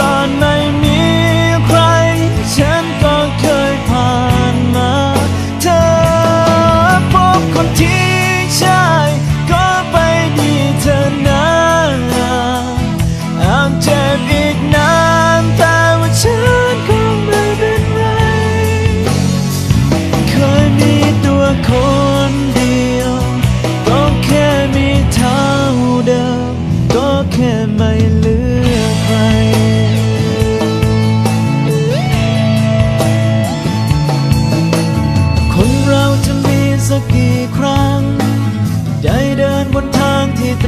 เมื่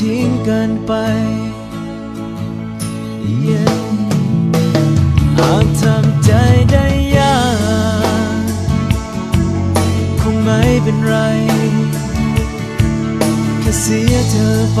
ทิ้งกันไป Yeah อาจทำใจได้ยากคงไม่เป็นไร แค่เสียเธอไป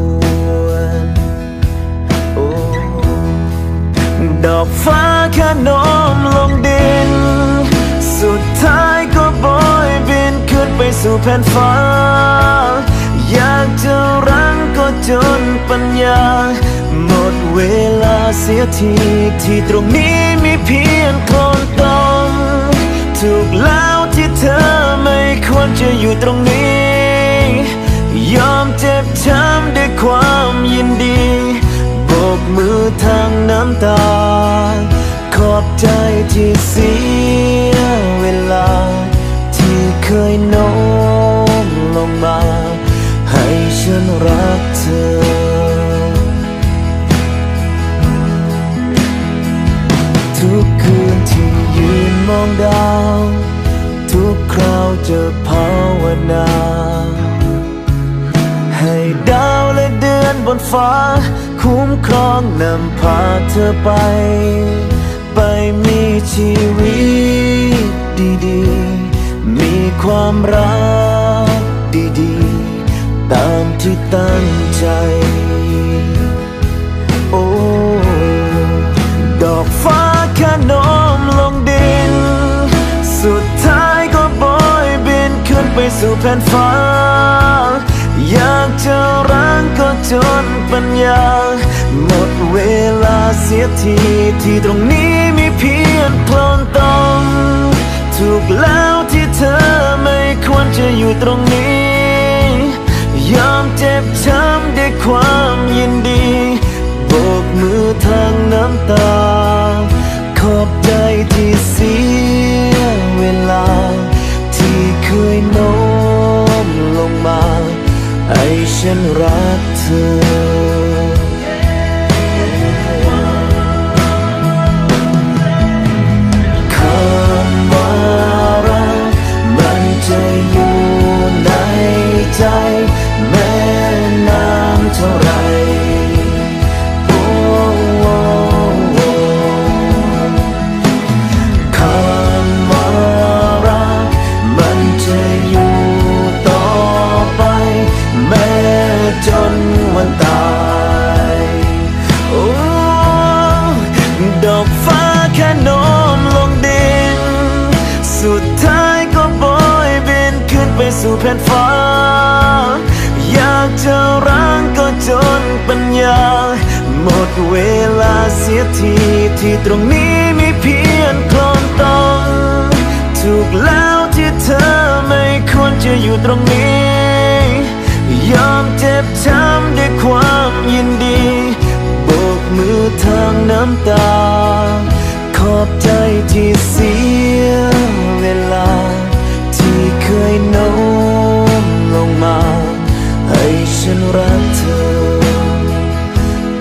ดอกฟ้าขนมลงดิน สุดท้ายก็โบยบินขึ้นไปสู่แผ่นฟ้า อยากจะรั้งก็จนปัญญา หมดเวลาเสียทีที่ตรงนี้มีเพียงคนตมถูกแล้วที่เธอไม่ควรจะอยู่ตรงนี้ ทางน้ำตา ขอบใจที่เสีย รักดีๆ ตามที่ตั้งใจ โอ้ ดอกฟ้าขนมลงดิน สุดท้ายก็โบยบินขึ้นไปสู่แผ่นฟ้า อยากจะร้างก็จนปัญญา หมดเวลาเสียทีที่ตรงนี้มีเพียงโคลนตมถูกแล้วที่เธอ รจะอยู่ตรงนี้ ยอมเจ็บช้ำด้วยความยินดีโบกมือทางน้ำตา ขอบใจที่เสียเวลา ที่เคยโน้มลงมาให้ฉันรักเธอ ที่ตรงนี้มีเพียงโคลนตมถูกแล้วที่เธอไม่ควรจะอยู่ตรงนี้ ยอมเจ็บช้ำด้วยความยินดีโบกมือทางน้ำตา ขอบใจที่เสียเวลา ที่เคยโน้มลงมา ให้ฉันรักเธอ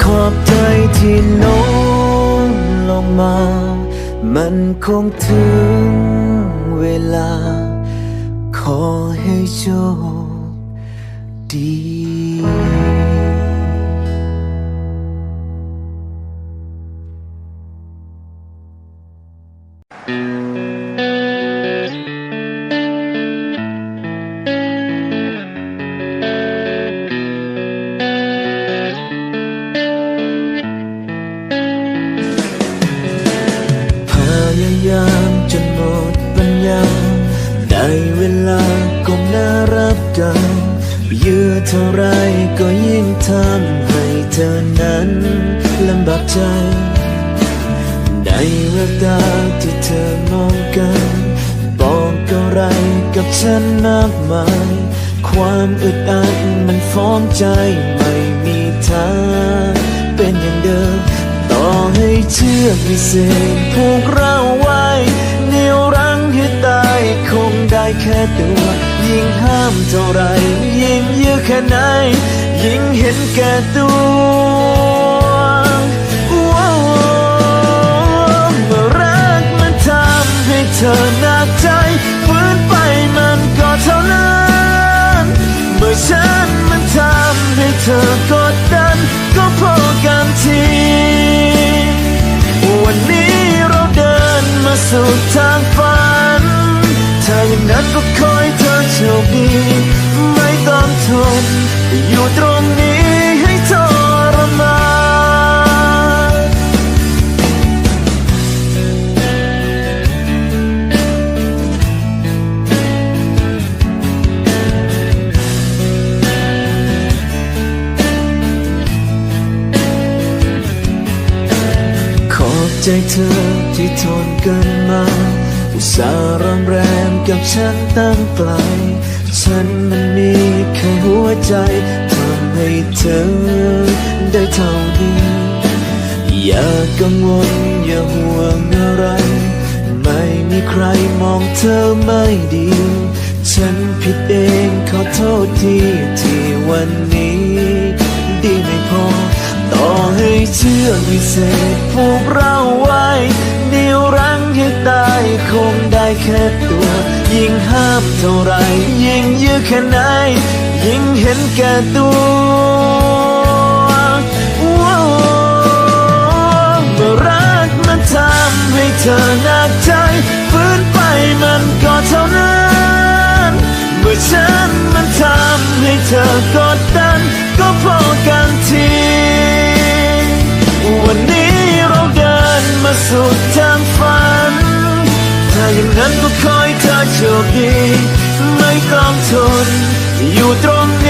ขอบใจที่โน้ม มา มันคงถึงเวลา ขอให้โชคดี ไรก็ยิ่งทำให้เธอนั้นลำบากใจ ในแววตาที่เธอมองกัน บอกอะไรกับฉันมากมาย ความอึดอัดมันฟ้องใจไม่มีทางเป็นอย่างเดิม ต่อให้เชือกวิเศษผูกเราไว้เหนี่ยวรั้งให้ตายคงได้แค่ตัว ยิ่งห้ามเท่าไรยิ่งยื้อแค่ไหน ยิ่งเห็นแก่ตัว ใจเธอที่ทนกันมาอุตส่าห์รำแรมกับฉันตั้งไกล ฉันมันมีแค่หัวใจทำให้เธอได้เท่านี้ อย่ากังวลอย่าห่วงอะไร ไม่มีใครมองเธอไม่ดี ฉันผิดเองขอโทษทีที่วันนี้ เชื่อวิเศษผูกเราไว้เดียวรั้งให้ตายคงได้แค่ตัว ยิ่งห้ามเท่าไร ยิ่งยื้อแค่ไหน ยิ่งเห็นแก่ตัวเมื่อรักมันทำให้เธอหนักใจฝืนไปมันก็เท่านั้นเมื่อฉันมันทำให้เธอกดดันก็พอาสุดทางฝัน ถ้าอย่างนั้นก็คอยเธอโชคดี ไม่ต้องทนอยู่ตรงนี้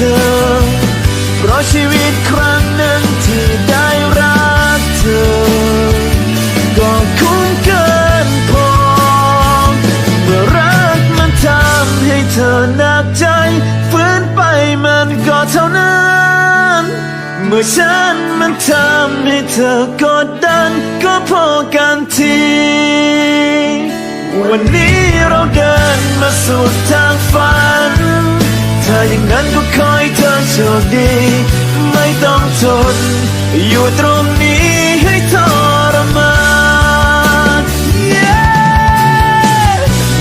เธอ เพราะชีวิตครั้งหนึ่งที่ได้รักเธอ ก็คุ้มเกินพอ เมื่อรักมันทำให้เธอหนักใจฝืนไปมันก็เท่านั้น เมื่อฉันมันทำให้เธอกดดัน ก็พอกันทีวันนี้เราเดินมาสุดทางฝัน ถ้าอย่างนั้นก็ขอให้เธอโชคดี ไม่ต้องทน อยู่ตรงนี้ให้ทรมาน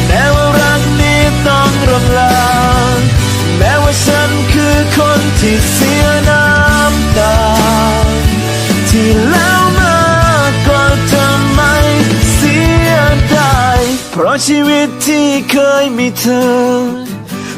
แม้ว่ารักนี้ต้องรำลาแม้ว่าฉันคือคนที่เสียน้ำตา ที่แล้วมา ก็จะไมเสียดายเพราะชีวิตที่เคยมีเธอ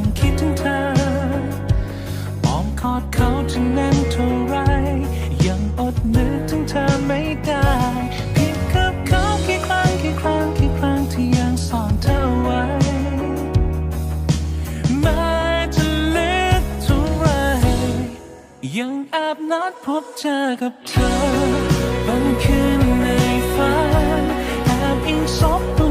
งคงคิดถึงเธออ้อมกอดเขาจะแน่นเท่าไร ยังอดนึกถึงเธอไม่ได้ผิดกับเขากี่ครั้งกี่ครั้งกี่ครั้งที่ยังซ่อนเธอไว้แม้จะเล็กเท่าไร ยังแอบนัดพบเจอกับเธอบางคืนในฝันแอบอิงซบ